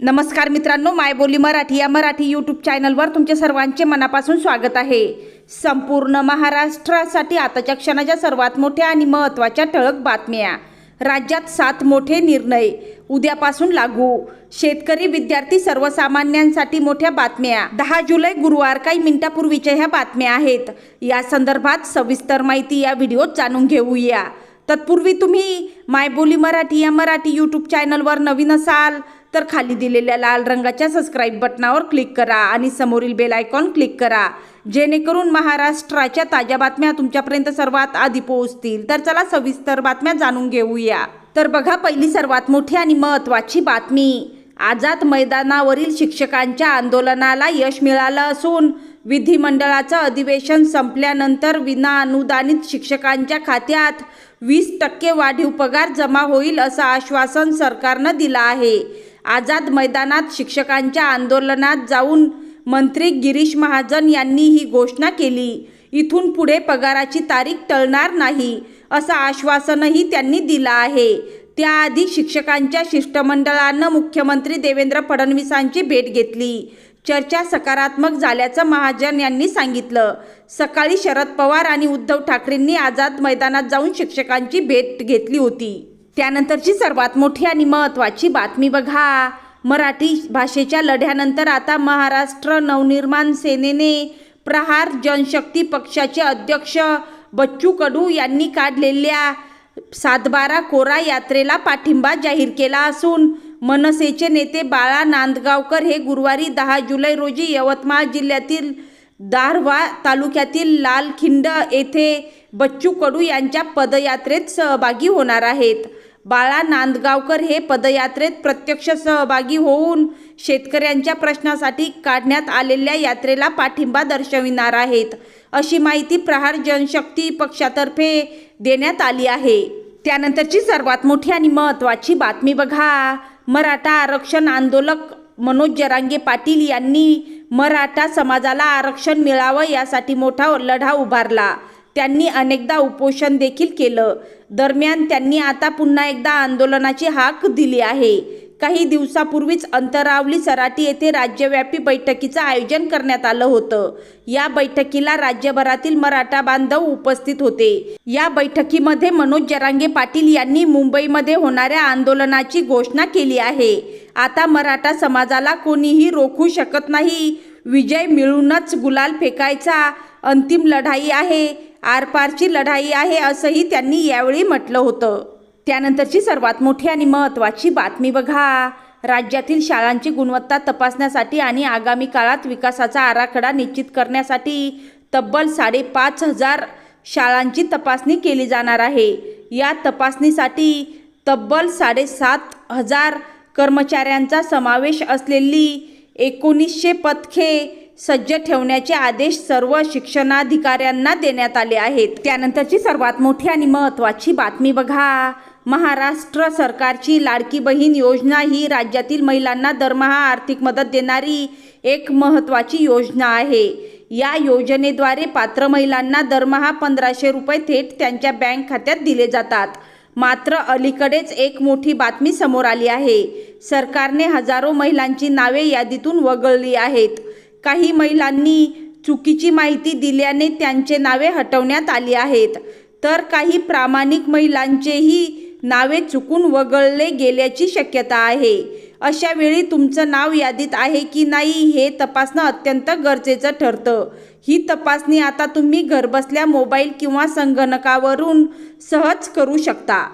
नमस्कार मित्रांनो मायबोली मराठी. या मराठी यूट्यूब चॅनलवर तुमचे सर्वांचे मनापासून स्वागत आहे. संपूर्ण महाराष्ट्रासाठी आताच्या क्षणाच्या सर्वात मोठ्या आणि महत्त्वाच्या ठळक बातम्या. राज्यात सात मोठे निर्णय उद्यापासून लागू. शेतकरी विद्यार्थी सर्वसामान्यांसाठी मोठ्या बातम्या. दहा जुलै गुरुवार काही मिनिटापूर्वीच्या ह्या बातम्या आहेत. या संदर्भात सविस्तर माहिती या व्हिडिओत जाणून घेऊया. तत्पूर्वी तुम्ही मायबोली मराठी या मराठी यूट्यूब चॅनलवर नवीन असाल तर खाली दिलेल्या लाल रंगाच्या सबस्क्राईब बटनावर क्लिक करा आणि समोरील बेल आयकॉन क्लिक करा. जेणेकरून महाराष्ट्राच्या ताज्या बातम्या तुमच्यापर्यंत सर्वात आधी पोहोचतील. तर चला सविस्तर बातम्या जाणून घेऊया. तर बघा पहिली सर्वात मोठी आणि महत्त्वाची बातमी. आझाद मैदानावरील शिक्षकांच्या आंदोलनाला यश मिळालं असून विधिमंडळाचं अधिवेशन संपल्यानंतर विना अनुदानित शिक्षकांच्या खात्यात वीस टक्के वाढीव पगार जमा होईल असं आश्वासन सरकारनं दिलं आहे. आझाद मैदानात शिक्षकांच्या आंदोलनात जाऊन मंत्री गिरीश महाजन यांनी ही घोषणा केली. इथून पुढे पगाराची तारीख टळणार नाही असं आश्वासनही त्यांनी दिलं आहे. त्याआधी शिक्षकांच्या शिष्टमंडळानं मुख्यमंत्री देवेंद्र फडणवीसांची भेट घेतली. चर्चा सकारात्मक झाल्याचं महाजन यांनी सांगितलं. सकाळी शरद पवार आणि उद्धव ठाकरेंनी आझाद मैदानात जाऊन शिक्षकांची भेट घेतली होती. त्यानंतरची सर्वात मोठी आणि महत्त्वाची बातमी बघा. मराठी भाषेच्या लढ्यानंतर आता महाराष्ट्र नवनिर्माण सेनेने प्रहार जनशक्ती पक्षाचे अध्यक्ष बच्चू कडू यांनी काढलेल्या सातबारा कोरा यात्रेला पाठिंबा जाहीर केला असून मनसेचे नेते बाळा नांदगावकर हे गुरुवारी दहा जुलै रोजी यवतमाळ जिल्ह्यातील दारवा तालुक्यातील लालखिंड येथे बच्चू कडू यांच्या पदयात्रेत सहभागी होणार आहेत. बाळा नांदगावकर हे पदयात्रेत प्रत्यक्ष सहभागी होऊन शेतकऱ्यांच्या प्रश्नासाठी काढण्यात आलेल्या यात्रेला पाठिंबा दर्शविणार आहेत. अशी माहिती प्रहार जनशक्ती पक्षातर्फे देण्यात आली आहे. त्यानंतरची सर्वात मोठी आणि महत्त्वाची बातमी बघा. मराठा आरक्षण आंदोलक मनोज जरांगे पाटील यांनी मराठा समाजाला आरक्षण मिळावं यासाठी मोठा लढा उभारला. त्यांनी अनेकदा उपोषण देखील केलं. दरम्यान त्यांनी आता पुन्हा एकदा आंदोलनाची हाक दिली आहे. काही दिवसापूर्वीच अंतरावली सराटी येथे राज्यव्यापी बैठकीचं आयोजन करण्यात आलं होतं. या बैठकीला राज्यभरातील मराठा बांधव उपस्थित होते. या बैठकीमध्ये मनोज जरांगे पाटील यांनी मुंबईमध्ये होणाऱ्या आंदोलनाची घोषणा केली आहे. आता मराठा समाजाला कोणीही रोखू शकत नाही. विजय मिळूनच गुलाल फेकायचा. अंतिम लढाई आहे. आरपारची लढाई आहे असंही त्यांनी यावेळी म्हटलं होतं. त्यानंतरची सर्वात मोठी आणि महत्त्वाची बातमी बघा. राज्यातील शाळांची गुणवत्ता तपासण्यासाठी आणि आगामी काळात विकासाचा आराखडा निश्चित करण्यासाठी तब्बल साडेपाच हजार शाळांची तपासणी केली जाणार आहे. या तपासणीसाठी तब्बल साडेसात हजार कर्मचाऱ्यांचा समावेश असलेली एकोणीसशे पथके सज्ज ठेवण्याचे आदेश सर्व शिक्षणाधिकाऱ्यांना देण्यात आले आहेत. त्यानंतरची सर्वात मोठी आणि महत्त्वाची बातमी बघा. महाराष्ट्र सरकारची लाडकी बहीण योजना ही राज्यातील महिलांना दरमहा आर्थिक मदत देणारी एक महत्त्वाची योजना आहे. या योजनेद्वारे पात्र महिलांना दरमहा पंधराशे रुपये थेट त्यांच्या बँक खात्यात दिले जातात. मात्र अलीकडेच एक मोठी बातमी समोर आली आहे. सरकारने हजारो महिलांची नावे यादीतून वगळली आहेत. काही महिलांनी चुकीची माहिती दिल्याने त्यांचे नावे हटवण्यात आली आहेत. तर काही प्रामाणिक महिलांचेही नावे चुकून वगळले गेल्याची शक्यता आहे. अशा वेळी तुमचं नाव यादीत आहे की नाही हे तपासणं अत्यंत गरजेचं ठरतं. ही तपासणी आता तुम्ही घरबसल्या मोबाईल किंवा संगणकावरून सहज करू शकता.